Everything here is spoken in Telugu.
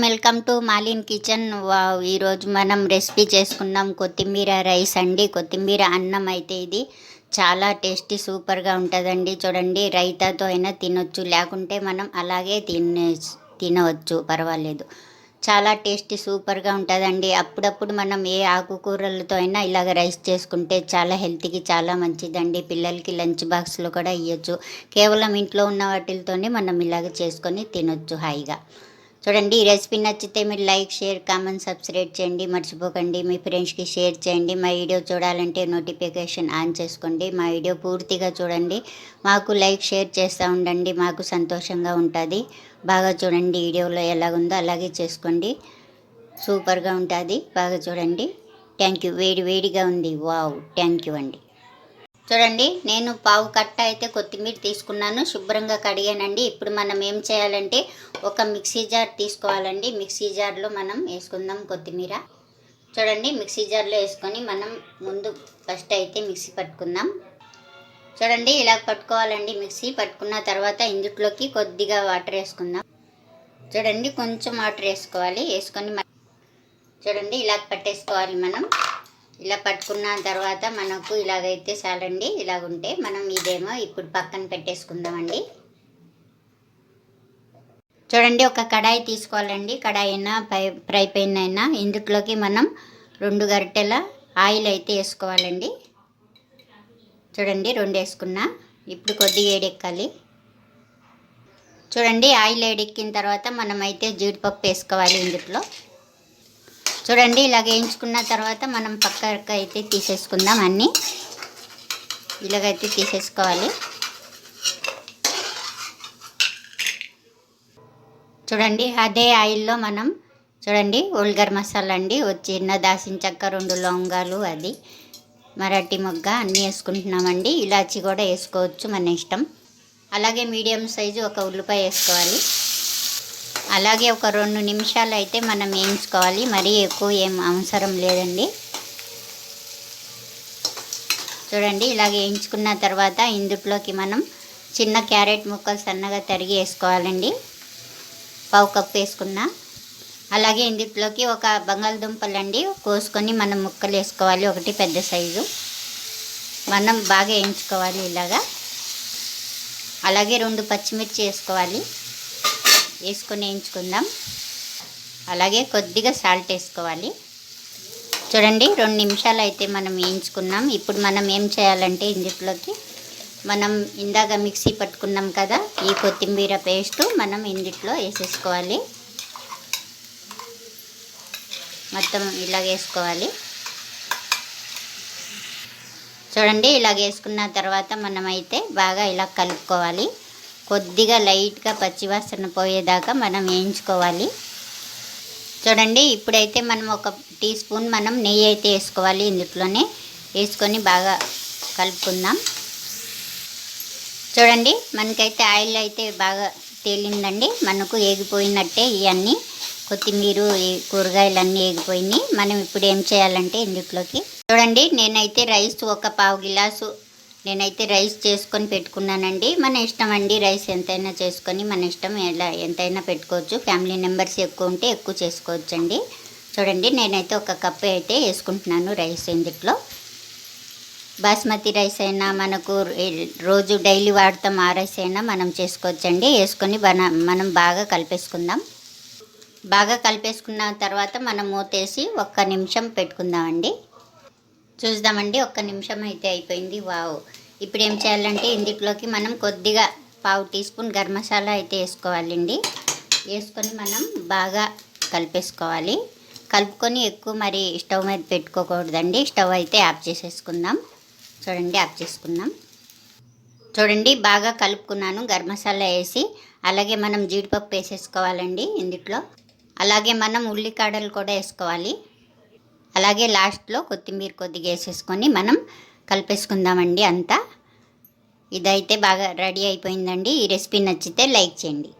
Welcome to Malin kitchen. Wow ఈరోజు మనం రెసిపీ చేసుకున్నాం కొత్తిమీర రైస్ అండి. కొత్తిమీర అన్నం అయితే ఇది చాలా టేస్టీ సూపర్గా ఉంటుందండి. చూడండి రైతాతో అయినా తినొచ్చు. లేకుంటే మనం అలాగే తినే తినవచ్చు. పర్వాలేదు. చాలా టేస్టీ సూపర్గా ఉంటుందండి. అప్పుడప్పుడు మనం ఏ ఆకుకూరలతో అయినా ఇలాగ రైస్ చేసుకుంటే చాలా హెల్త్కి చాలా మంచిదండి. పిల్లలకి లంచ్ బాక్స్లో కూడా ఇవ్వచ్చు కేవలం ఇంట్లో ఉన్న వాటితోనే మనం ఇలాగ చేసుకొని తినొచ్చు హాయిగా. చూడండి ఈ రెసిపీ నచ్చితే మీరు లైక్ షేర్ కామెంట్ సబ్స్క్రైబ్ చేయండి. మర్చిపోకండి మీ ఫ్రెండ్స్కి షేర్ చేయండి. మా వీడియో చూడాలంటే నోటిఫికేషన్ ఆన్ చేసుకోండి. మా వీడియో పూర్తిగా చూడండి. మాకు లైక్ షేర్ చేస్తూ ఉండండి. మాకు సంతోషంగా ఉంటుంది. బాగా చూడండి వీడియోలో ఎలాగుందో అలాగే చేసుకోండి. సూపర్గా ఉంటుంది. బాగా చూడండి. Thank you. వేడి వేడిగా ఉంది. వావ్. థ్యాంక్ యూ అండి. చూడండి నేను పావు కట్ట అయితే కొత్తిమీర తీసుకున్నాను శుభ్రంగా కడిగానండి. ఇప్పుడు మనం ఏం చేయాలంటే ఒక మిక్సీ జార్ తీసుకోవాలండి. మిక్సీ జార్లో మనం వేసుకుందాం కొత్తిమీర. చూడండి మిక్సీ జార్లో వేసుకొని మనం ముందు ఫస్ట్ అయితే మిక్సీ పట్టుకుందాం. చూడండి ఇలా పట్టుకోవాలండి మిక్సీ. పట్టుకున్న తర్వాత ఇందుట్లోకి కొద్దిగా వాటర్ వేసుకుందాం. చూడండి కొంచెం వాటర్ వేసుకోవాలి. వేసుకొని చూడండి ఇలా పట్టేసుకోవాలి మనం. ఇలా పట్టుకున్న తర్వాత మనకు ఇలాగైతే చాలండి. ఇలాగుంటే మనం ఇదేమో ఇప్పుడు పక్కన పెట్టేసుకుందామండి. చూడండి ఒక కడాయి తీసుకోవాలండి. కడాయి అయినా పై ఫ్రై పెయిన్ అయినా ఇందులోకి మనం రెండు గరిటెల ఆయిల్ అయితే వేసుకోవాలండి. చూడండి రెండు వేసుకున్నా. ఇప్పుడు కొద్దిగా ఏడెక్కాలి. చూడండి ఆయిల్ ఏడెక్కిన తర్వాత మనం అయితే జీడిపప్పు వేసుకోవాలి ఇందులో. చూడండి ఇలాగ వేయించుకున్న తర్వాత మనం పక్కకు అయితే తీసేసుకుందాం అన్నీ. ఇలాగైతే తీసేసుకోవాలి. చూడండి అదే ఆయిల్లో మనం చూడండి ఉల్గర్ మసాలా అండి చిన్న దాసిన చెక్క రెండు లవంగాలు అది మరాఠీ మొగ్గ అన్నీ వేసుకుంటున్నామండి. ఇలాచి కూడా వేసుకోవచ్చు మన ఇష్టం. అలాగే మీడియం సైజు ఒక ఉల్లిపాయ వేసుకోవాలి. అలాగే ఒక రెండు నిమిషాలు అయితే మనం వేయించుకోవాలి. మరీ ఎక్కువ ఏం అవసరం లేదండి. చూడండి ఇలాగ వేయించుకున్న తర్వాత ఇందుట్లోకి మనం చిన్న క్యారెట్ ముక్కలు సన్నగా తరిగి వేసుకోవాలండి. పావు కప్పు వేసుకున్న. అలాగే ఇందులోకి ఒక బంగాళదుంపలు అండి కోసుకొని మనం ముక్కలు వేసుకోవాలి. ఒకటి పెద్ద సైజు. మనం బాగా వేయించుకోవాలి ఇలాగా. అలాగే రెండు పచ్చిమిర్చి వేసుకోవాలి. వేసుకొని వేయించుకుందాం. అలాగే కొద్దిగా సాల్ట్ వేసుకోవాలి. చూడండి రెండు నిమిషాలు అయితే మనం వేయించుకున్నాం. ఇప్పుడు మనం ఏం చేయాలంటే ఇందులోకి మనం ఇందాక మిక్సీ పట్టుకున్నాం కదా ఈ కొత్తిమీర పేస్ట్ మనం ఇందుట్లో వేసేసుకోవాలి. మొత్తం ఇలాగ వేసుకోవాలి. చూడండి ఇలాగ వేసుకున్న తర్వాత మనమైతే బాగా ఇలా కలుపుకోవాలి. కొద్దిగా లైట్గా పచ్చివాసన పోయేదాకా మనం వేయించుకోవాలి. చూడండి ఇప్పుడైతే మనం ఒక టీ స్పూన్ మనం నెయ్యి అయితే వేసుకోవాలి ఇందులోనే వేసుకొని బాగా కలుపుకుందాం. చూడండి మనకైతే ఆయిల్ అయితే బాగా తేలిందండి. మనకు ఏగిపోయినట్టే ఇవన్నీ కొత్తిమీర ఈ కూరగాయలన్నీ ఏగిపోయినాయి. మనం ఇప్పుడు ఏం చేయాలంటే ఇందులోకి చూడండి నేనైతే రైస్ ఒక పావు గిలాసు నేనైతే రైస్ చేసుకొని పెట్టుకున్నానండి. మన ఇష్టం అండి రైస్ ఎంతైనా చేసుకొని మన ఇష్టం ఎలా ఎంతైనా పెట్టుకోవచ్చు. ఫ్యామిలీ మెంబర్స్ ఎక్కువ ఉంటే ఎక్కువ చేసుకోవచ్చు అండి చూడండి నేనైతే ఒక కప్పు అయితే వేసుకుంటున్నాను రైస్ ఇందుట్లో. బాస్మతి రైస్ అయినా మనకు రోజు డైలీ వాడతాం ఆ రైస్ అయినా మనం చేసుకోవచ్చండి. వేసుకొని మనం బాగా కలిపేసుకుందాం. బాగా కలిపేసుకున్న తర్వాత మనం మూతేసి ఒక్క నిమిషం పెట్టుకుందామండి. చూద్దామండి ఒక్క నిమిషం అయితే అయిపోయింది. వావ్. ఇప్పుడు ఏం చేయాలంటే ఇందులోకి మనం కొద్దిగా పావు టీ స్పూన్ గరం మసాలా అయితే వేసుకోవాలండి. వేసుకొని మనం బాగా కలిపేసుకోవాలి. కలుపుకొని ఎక్కువ మరి స్టవ్ మీద పెట్టుకోకూడదండి. స్టవ్ అయితే ఆఫ్ చేసేసుకుందాం. చూడండి ఆఫ్ చేసుకుందాం. చూడండి బాగా కలుపుకున్నాను. గరం మసాలా వేసి అలాగే మనం జీడిపప్పు వేసేసుకోవాలండి ఇందులో అలాగే మనం ఉల్లికాడలు కూడా వేసుకోవాలి. అలాగే లాస్ట్లో కొత్తిమీర కొద్దిగా వేసేసుకొని మనం కలిపేసుకుందామండి అంతా. ఇదైతే బాగా రెడీ అయిపోయిందండి. ఈ రెసిపీ నచ్చితే లైక్ చేయండి.